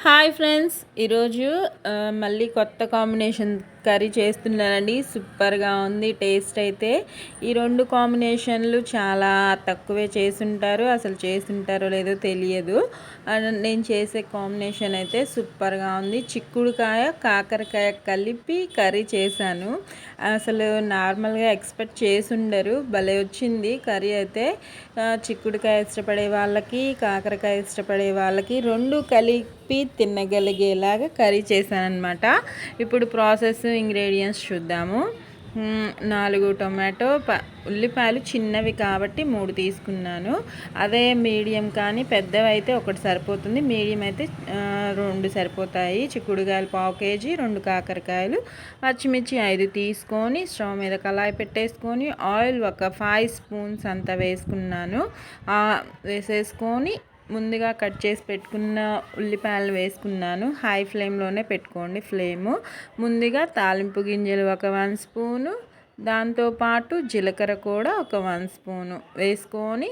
Hi friends ఈరోజు మళ్ళీ కొత్త కాంబినేషన్ కర్రీ చేస్తున్నానండి. సూపర్గా ఉంది. టేస్ట్ అయితే ఈ రెండు కాంబినేషన్లు చాలా తక్కువే చేసుంటారు అసలు చేసుంటారో లేదో తెలియదు. నేను చేసే కాంబినేషన్ అయితే సూపర్గా ఉంది. చిక్కుడుకాయ కాకరకాయ కలిపి కర్రీ చేశాను. అసలు నార్మల్గా ఎక్స్పెక్ట్ చేసుండరు. భలే వచ్చింది కర్రీ అయితే. చిక్కుడుకాయ ఇష్టపడే వాళ్ళకి కాకరకాయ ఇష్టపడే వాళ్ళకి రెండు కలిపి తినగలిగేలాగా కర్రీ చేశాను అనమాట ఇప్పుడు ప్రాసెస్ ఇంగ్రీడియంట్స్ చూద్దాము. నాలుగు టొమాటో ప ఉల్లిపాయలు చిన్నవి కాబట్టి మూడు తీసుకున్నాను. అదే మీడియం కానీ పెద్దవి అయితే ఒకటి సరిపోతుంది. మీడియం అయితే రెండు సరిపోతాయి. చిక్కుడుకాయలు పావు కేజీ రెండు కాకరకాయలు. పచ్చిమిర్చి ఐదు తీసుకొని స్టవ్ మీద కళాయి పెట్టేసుకొని ఆయిల్ ఒక ఫైవ్ స్పూన్స్ అంతా వేసుకున్నాను. వేసేసుకొని ముందుగా కట్ చేసి పెట్టుకున్న ఉల్లిపాయలు వేసుకున్నాను. హై ఫ్లేమ్లోనే పెట్టుకోండి ఫ్లేము ముందుగా తాలింపు గింజలు ఒక వన్ స్పూను దాంతోపాటు జీలకర్ర కూడా ఒక వన్ స్పూను వేసుకొని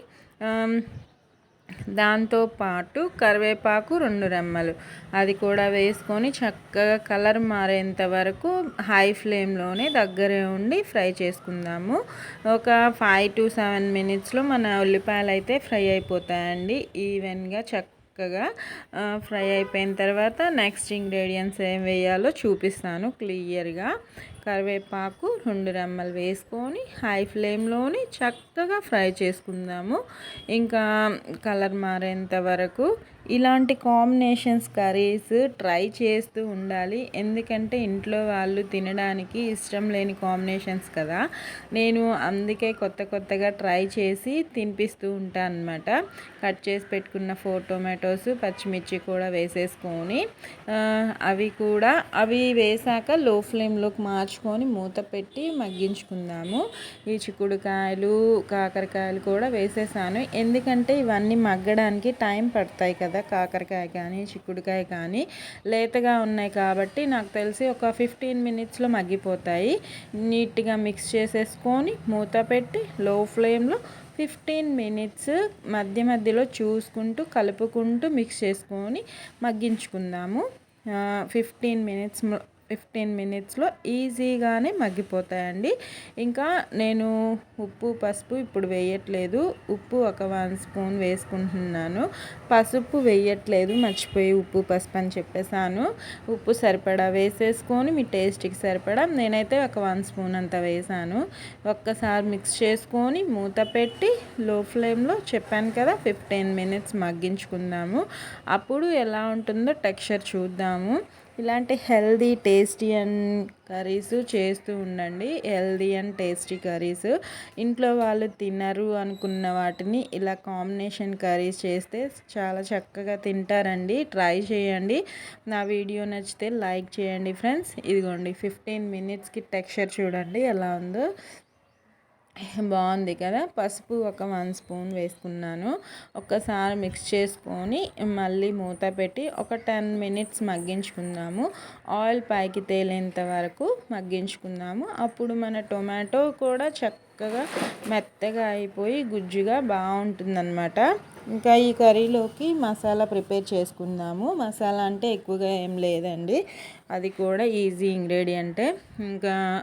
దాంతోపాటు కరివేపాకు రెండు రెమ్మలు. అది కూడా వేసుకొని చక్కగా కలర్ మారేంత వరకు హై ఫ్లేమ్లోనే దగ్గరే ఉండి ఫ్రై చేసుకుందాము. ఒక ఫైవ్ టు సెవెన్ మినిట్స్లో మన ఉల్లిపాయలు అయితే ఫ్రై అయిపోతాయండి. ఈవెన్గా చక్కగా ఫ్రై అయిపోయిన తర్వాత నెక్స్ట్ ఇంగ్రీడియంట్స్ ఏం వేయాలో చూపిస్తాను క్లియర్గా. కరివేపాకు రెండు రెమ్మలు వేసుకొని హై ఫ్లేమ్లోని చక్కగా ఫ్రై చేసుకుందాము. ఇంకా కలర్ మారేంత వరకు ఇలాంటి కాంబినేషన్స్ కర్రీస్ ట్రై చేస్తూ ఉండాలి. ఎందుకంటే ఇంట్లో వాళ్ళు తినడానికి ఇష్టం లేని కాంబినేషన్స్ కదా. నేను అందుకే కొత్త కొత్తగా ట్రై చేసి తినిపిస్తూ ఉంటాను అనమాట కట్ చేసి పెట్టుకున్న ఫోర్ టొమాటోస్ పచ్చిమిర్చి కూడా వేసేసుకొని అవి కూడా అవి వేసాక లో ఫ్లేమ్లోకి మార్చుకొని మూత పెట్టి మగ్గించుకుందాము. ఈ చిక్కుడుకాయలు కాకరకాయలు కూడా వేసేసాను. ఎందుకంటే ఇవన్నీ మగ్గడానికి టైం పడతాయి కదా కదా కాకరకాయ కానీ చిక్కుడుకాయ కానీ. లేతగా ఉన్నాయి కాబట్టి నాకు తెలిసి ఒక ఫిఫ్టీన్ మినిట్స్లో మగ్గిపోతాయి. నీట్గా మిక్స్ చేసేసుకొని మూత పెట్టి లో ఫ్లేమ్లో ఫిఫ్టీన్ మినిట్స్ మధ్య మధ్యలో చూసుకుంటూ కలుపుకుంటూ మిక్స్ చేసుకొని మగ్గించుకుందాము. ఫిఫ్టీన్ మినిట్స్ ఫిఫ్టీన్ మినిట్స్లో ఈజీగానే మగ్గిపోతాయండి. ఇంకా నేను ఉప్పు పసుపు ఇప్పుడు వేయట్లేదు. ఉప్పు ఒక వన్ స్పూన్ వేసుకుంటున్నాను. పసుపు వేయట్లేదు మర్చిపోయి ఉప్పు పసుపు అని చెప్పేసాను ఉప్పు సరిపడా వేసేసుకొని మీ టేస్ట్కి సరిపడా నేనైతే ఒక వన్ స్పూన్ అంత వేసాను ఒక్కసారి మిక్స్ చేసుకొని మూత పెట్టి లో ఫ్లేమ్లో చెప్పాను కదా ఫిఫ్టీన్ మినిట్స్ మగ్గించుకుందాము. అప్పుడు ఎలా ఉంటుందో టెక్స్చర్ చూద్దాము. ఇలాంటి హెల్దీ టేస్టీ అండ్ కర్రీస్ చేస్తూ ఉండండి. Healthy and tasty curries. ఇంట్లో వాళ్ళు తినరు అనుకున్న వాటిని ఇలా కాంబినేషన్ కర్రీస్ చేస్తే చాలా చక్కగా తింటారండి. ట్రై చేయండి. నా వీడియో నచ్చితే లైక్ చేయండి ఫ్రెండ్స్. ఇదిగోండి ఫిఫ్టీన్ మినిట్స్కి టెక్స్చర్ చూడండి ఎలా ఉందో. బాగుంది కదా. పసుపు ఒక వన్ స్పూన్ వేసుకున్నాను. ఒక్కసారి మిక్స్ చేసుకొని మళ్ళీ మూత పెట్టి ఒక టెన్ మినిట్స్ మగ్గించుకుందాము. ఆయిల్ పైకి తేలేంత వరకు మగ్గించుకుందాము. అప్పుడు మన టొమాటో కూడా చక్కగా మెత్తగా అయిపోయి గుజ్జుగా బాగుంటుందన్నమాట. ఇంకా ఈ కర్రీలోకి మసాలా ప్రిపేర్ చేసుకుందాము. మసాలా అంటే ఎక్కువగా ఏం లేదండి. అది కూడా ఈజీ ఇంగ్రీడియంటే. ఇంకా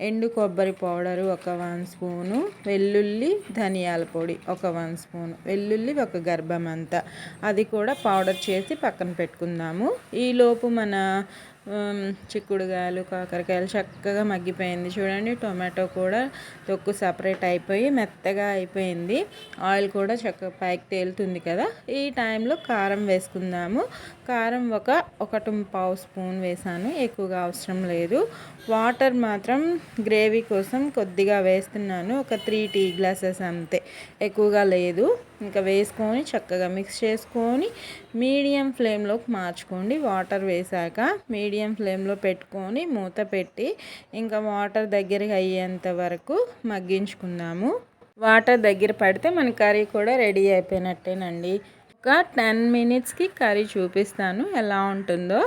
ఎండు కొబ్బరి పౌడరు ఒక వన్ స్పూను వెల్లుల్లి ధనియాల పొడి ఒక వన్ స్పూను వెల్లుల్లి ఒక గర్భం అంతా అది కూడా పౌడర్ చేసి పక్కన పెట్టుకుందాము. ఈలోపు మన చిక్కుడుగాయలు కాకరకాయలు చక్కగా మగ్గిపోయింది. చూడండి టొమాటో కూడా తొక్కు సపరేట్ అయిపోయి మెత్తగా అయిపోయింది. ఆయిల్ కూడా చక్కగా పైకి తేలుతుంది కదా. ఈ టైంలో కారం వేసుకుందాము. కారం ఒక ఒకటి పావు స్పూన్ వేసాను. ఎక్కువగా అవసరం లేదు. వాటర్ మాత్రం గ్రేవీ కోసం కొద్దిగా వేస్తున్నాను. ఒక త్రీ టీ గ్లాసెస్ అంతే. ఎక్కువగా లేదు. ఇంకా వేసుకొని చక్కగా మిక్స్ చేసుకొని మీడియం ఫ్లేమ్లోకి మార్చుకోండి. వాటర్ వేసాక మీడియం ఫ్లేమ్లో పెట్టుకొని మూత పెట్టి ఇంకా వాటర్ దగ్గరికి అయ్యేంత వరకు మగ్గించుకుందాము. వాటర్ దగ్గర పడితే మన కర్రీ కూడా రెడీ అయిపోయినట్టేనండి. ఒక టెన్ మినిట్స్కి కర్రీ చూపిస్తాను. ఎలా ఉంటుందో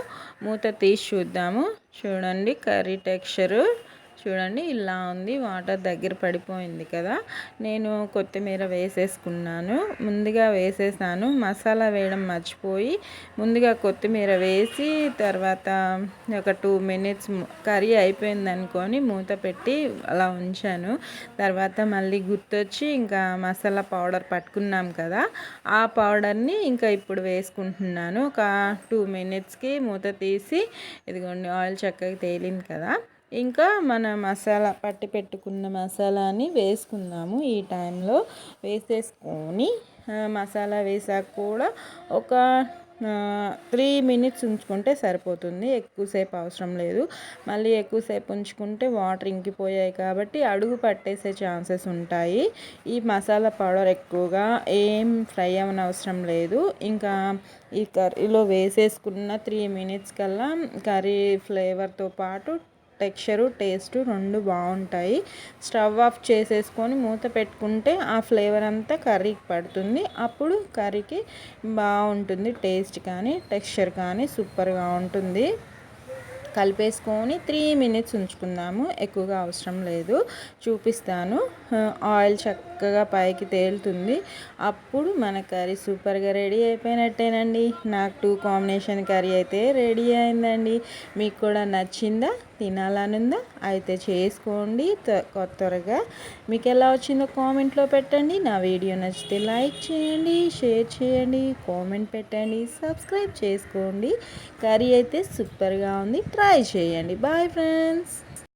మూత తీసి చూద్దాము. చూడండి కర్రీ టెక్స్చరు చూడండి ఇలా ఉంది వాటర్ దగ్గర పడిపోయింది కదా. నేను కొత్తిమీర వేసేసుకున్నాను. ముందుగా వేసేసాను. మసాలా వేయడం మర్చిపోయి ముందుగా కొత్తిమీర వేసి తర్వాత ఒక టూ మినిట్స్ కర్రీ అయిపోయింది అనుకొని మూత పెట్టి అలా ఉంచాను. తర్వాత మళ్ళీ గుర్తొచ్చి ఇంకా మసాలా పౌడర్ పట్టుకున్నాం కదా. ఆ పౌడర్ని ఇంకా ఇప్పుడు వేసుకుంటున్నాను. ఒక టూ మినిట్స్కి మూత తీసి ఇదిగోండి ఆయిల్ చక్కగా తేలింది కదా. ఇంకా మన మసాలా పట్టి పెట్టుకున్న మసాలాని వేసుకుందాము ఈ టైంలో. వేసేసుకొని మసాలా వేసాక కూడా ఒక త్రీ మినిట్స్ ఉంచుకుంటే సరిపోతుంది. ఎక్కువసేపు అవసరం లేదు. మళ్ళీ ఎక్కువసేపు ఉంచుకుంటే వాటర్ ఇంకిపోయాయి కాబట్టి అడుగు పట్టేసే ఛాన్సెస్ ఉంటాయి. ఈ మసాలా పౌడర్ ఎక్కువగా ఏం ఫ్రై అవ్వని అవసరం లేదు. ఇంకా ఈ కర్రీలో వేసేసుకున్న త్రీ మినిట్స్ కల్లా కర్రీ ఫ్లేవర్తో పాటు టెక్స్చరు టేస్ట్ రెండు బాగుంటాయి. స్టవ్ ఆఫ్ చేసేసుకొని మూత పెట్టుకుంటే ఆ ఫ్లేవర్ అంతా కర్రీకి పడుతుంది. అప్పుడు కర్రీకి బాగుంటుంది టేస్ట్ కానీ టెక్స్చర్ కానీ సూపర్గా ఉంటుంది. కలిపేసుకొని త్రీ మినిట్స్ ఉంచుకుందాము. ఎక్కువగా అవసరం లేదు. చూపిస్తాను. ఆయిల్ చక్క చక్కగా పైకి తేలుతుంది. అప్పుడు మన కర్రీ సూపర్గా రెడీ అయిపోయినట్టేనండి. నాకు టూ కాంబినేషన్ కర్రీ అయితే రెడీ అయిందండి. మీకు కూడా నచ్చిందా? తినాలనుందా? అయితే చేసుకోండి. త్వరగా మీకు ఎలా వచ్చిందో కామెంట్లో పెట్టండి. నా వీడియో నచ్చితే లైక్ చేయండి షేర్ చేయండి కామెంట్ పెట్టండి సబ్స్క్రైబ్ చేసుకోండి. కర్రీ అయితే సూపర్గా ఉంది. ట్రై చేయండి. Bye friends.